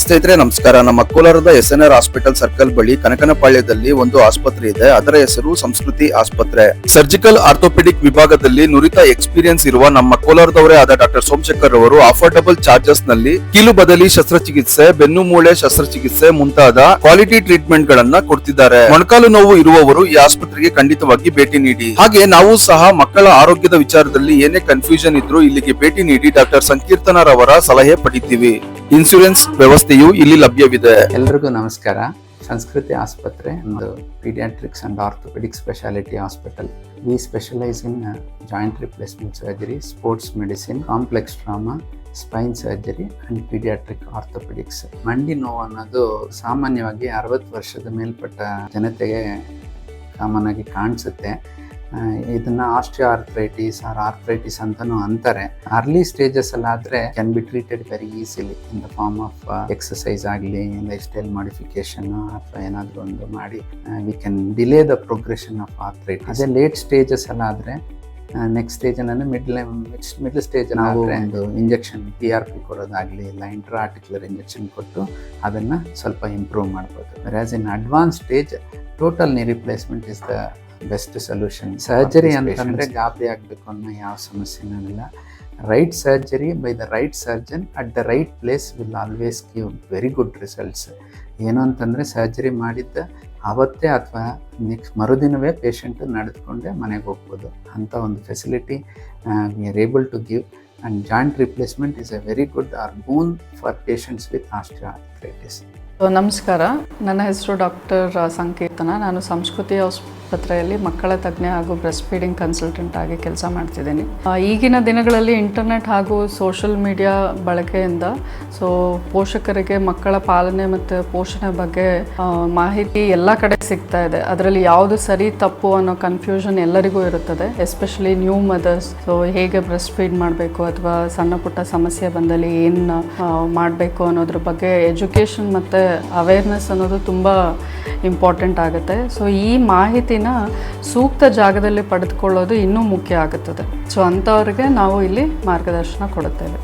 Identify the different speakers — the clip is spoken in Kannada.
Speaker 1: ಸ್ನೇಹಿತರೆ, ನಮಸ್ಕಾರ. ನಮ್ಮ ಕೋಲಾರದ S N R hospital circle ಬಳಿ ಕನಕನಪಾಳ್ಯದಲ್ಲಿ ಒಂದು ಆಸ್ಪತ್ರೆ ಇದೆ. ಅದರ ಹೆಸರು ಸಂಸ್ಕೃತಿ ಆಸ್ಪತ್ರೆ. ಸರ್ಜಿಕಲ್ ಆರ್ಥೋಪೆಡಿಕ್ ವಿಭಾಗದಲ್ಲಿ ನುರಿತ ಎಕ್ಸ್ಪೀರಿಯನ್ಸ್ ಇರುವ ನಮ್ಮ ಕೋಲಾರದವರೇ ಆದ ಡಾಕ್ಟರ್ ಸೋಮಶೇಖರ್ ಅವರು ಅಫೋರ್ಡಬಲ್ ಚಾರ್ಜಸ್ನಲ್ಲಿ ಕೀಲು ಬದಲಿ ಶಸ್ತ್ರಚಿಕಿತ್ಸೆ, ಬೆನ್ನು ಮೂಳೆ ಶಸ್ತ್ರಚಿಕಿತ್ಸೆ ಮುಂತಾದ ಕ್ವಾಲಿಟಿ ಟ್ರೀಟ್ಮೆಂಟ್ ಗಳನ್ನ ಕೊಡ್ತಿದ್ದಾರೆ. ಮೊಣಕಾಲು ನೋವು ಇರುವವರು ಈ ಆಸ್ಪತ್ರೆಗೆ ಖಂಡಿತವಾಗಿ ಭೇಟಿ ನೀಡಿ. ಹಾಗೆ ನಾವು ಸಹ ಮಕ್ಕಳ ಆರೋಗ್ಯದ ವಿಚಾರದಲ್ಲಿ ಏನೇ ಕನ್ಫ್ಯೂಷನ್ ಇದ್ರೂ ಇಲ್ಲಿಗೆ ಭೇಟಿ ನೀಡಿ ಡಾಕ್ಟರ್ ಸಂಕೀರ್ತನರವರ ಸಲಹೆ ಪಡಿತೀವಿ. ಇನ್ಸೂರೆನ್ಸ್ ವ್ಯವಸ್ಥೆಯು ಇಲ್ಲಿ ಲಭ್ಯವಿದೆ.
Speaker 2: ಎಲ್ರಿಗೂ ನಮಸ್ಕಾರ. ಸಂಸ್ಕೃತಿ ಆಸ್ಪತ್ರೆ ಒಂದು paediatrics and orthopaedic speciality hospital we specialise in joint replacement surgery sports medicine complex trauma spine surgery and paediatric orthopaedics ಮಂಡಿ ನೋವು ಅನ್ನೋದು ಸಾಮಾನ್ಯವಾಗಿ ಅರವತ್ತು ವರ್ಷದ ಮೇಲ್ಪಟ್ಟ ಜನತೆಗೆ ಕಾಮನ್ ಆಗಿ ಕಾಣಿಸುತ್ತೆ. ಇದನ್ನ ಆಸ್ಟ್ರಿಯೋ ಆರ್ಥ್ರೈಟಿಸ್ ಆರ್ ಆರ್ಥ್ರೈಟಿಸ್ ಅಂತಾನು ಅಂತಾರೆ. Early stages ಅಲ್ಲಾದ್ರೆ can be treated very easily in the form of exercise ಆಗಲಿ ಲೈಫ್ ಸ್ಟೈಲ್ ಮಾಡಿಫಿಕೇಶನ್ ಅಥವಾ ಏನಾದರೂ ಒಂದು ಮಾಡಿ we can delay the progression of arthritis ಅದೇ ಲೇಟ್ ಸ್ಟೇಜಸ್ ಎಲ್ಲ ಆದ್ರೆ next mid middle middle stage ನಾವು ಒಂದು ಇಂಜೆಕ್ಷನ್ ಪಿ ಆರ್ ಪಿ ಕೊಡೋದಾಗಲಿ ಇಲ್ಲ ಇಂಟ್ರಾ ಆರ್ಟಿಕ್ಯುಲರ್ ಇಂಜೆಕ್ಷನ್ ಕೊಟ್ಟು ಅದನ್ನು ಸ್ವಲ್ಪ ಇಂಪ್ರೂವ್ ಮಾಡ್ಬೋದು. Whereas in advance stage total knee replacement is the best solution surgery ಅಂತಂದರೆ ಗಾಬರಿ ಆಗಬೇಕು ಅನ್ನೋ ಯಾವ ಸಮಸ್ಯೆನೂ ಇಲ್ಲ right surgery by the right surgeon at the right place will always give very good results ಏನು ಅಂತಂದರೆ ಸರ್ಜರಿ ಮಾಡಿದ್ದ ಆವತ್ತೇ ಅಥವಾ ನೆಕ್ಸ್ಟ್ ಮರುದಿನವೇ ಪೇಷಂಟ್ ನಡೆದುಕೊಂಡೇ ಮನೆಗೆ ಹೋಗ್ಬೋದು. ಅಂಥ ಒಂದು facility we are able to give and joint replacement is a very good or boon for patients with
Speaker 3: so ನಮಸ್ಕಾರ. ನನ್ನ ಹೆಸರು ಡಾಕ್ಟರ್ ಸಂಕೀರ್ತನ. ನಾನು ಸಂಸ್ಕೃತಿ ಆಸ್ಪತ್ರೆಯಲ್ಲಿ ಮಕ್ಕಳ ತಜ್ಞ ಹಾಗೂ ಬ್ರೆಸ್ಟ್ ಫೀಡಿಂಗ್ ಕನ್ಸಲ್ಟೆಂಟ್ ಆಗಿ ಕೆಲಸ ಮಾಡ್ತಿದ್ದೀನಿ. ಈಗಿನ ದಿನಗಳಲ್ಲಿ ಇಂಟರ್ನೆಟ್ ಹಾಗೂ ಸೋಷಲ್ ಮೀಡಿಯಾ ಬಳಕೆಯಿಂದ, ಸೊ, ಪೋಷಕರಿಗೆ ಮಕ್ಕಳ ಪಾಲನೆ ಮತ್ತು ಪೋಷಣೆ ಬಗ್ಗೆ ಮಾಹಿತಿ ಎಲ್ಲ ಕಡೆ ಸಿಗ್ತಾ ಇದೆ. ಅದರಲ್ಲಿ ಯಾವುದು ಸರಿ ತಪ್ಪು ಅನ್ನೋ ಕನ್ಫ್ಯೂಷನ್ ಎಲ್ಲರಿಗೂ ಇರುತ್ತದೆ. ಎಸ್ಪೆಷಲಿ ನ್ಯೂ ಮದರ್ಸ್ ಸೊ ಹೇಗೆ ಬ್ರೆಸ್ಟ್ ಫೀಡ್ ಮಾಡಬೇಕು ಅಥವಾ ಸಣ್ಣ ಪುಟ್ಟ ಸಮಸ್ಯೆ ಬಂದಲ್ಲಿ ಏನು ಮಾಡಬೇಕು ಅನ್ನೋದ್ರ ಬಗ್ಗೆ ಎಜುಕೇಷನ್ ಮತ್ತು ಅವೇರ್ನೆಸ್ ಅನ್ನೋದು ತುಂಬ ಇಂಪಾರ್ಟೆಂಟ್ ಆಗುತ್ತೆ. ಸೊ ಈ ಮಾಹಿತಿನ ಸೂಕ್ತ ಜಾಗದಲ್ಲಿ ಪಡೆದುಕೊಳ್ಳೋದು ಇನ್ನೂ ಮುಖ್ಯ ಆಗುತ್ತದೆ. ಸೊ ಅಂಥವ್ರಿಗೆ ನಾವು ಇಲ್ಲಿ ಮಾರ್ಗದರ್ಶನ ಕೊಡುತ್ತೇವೆ.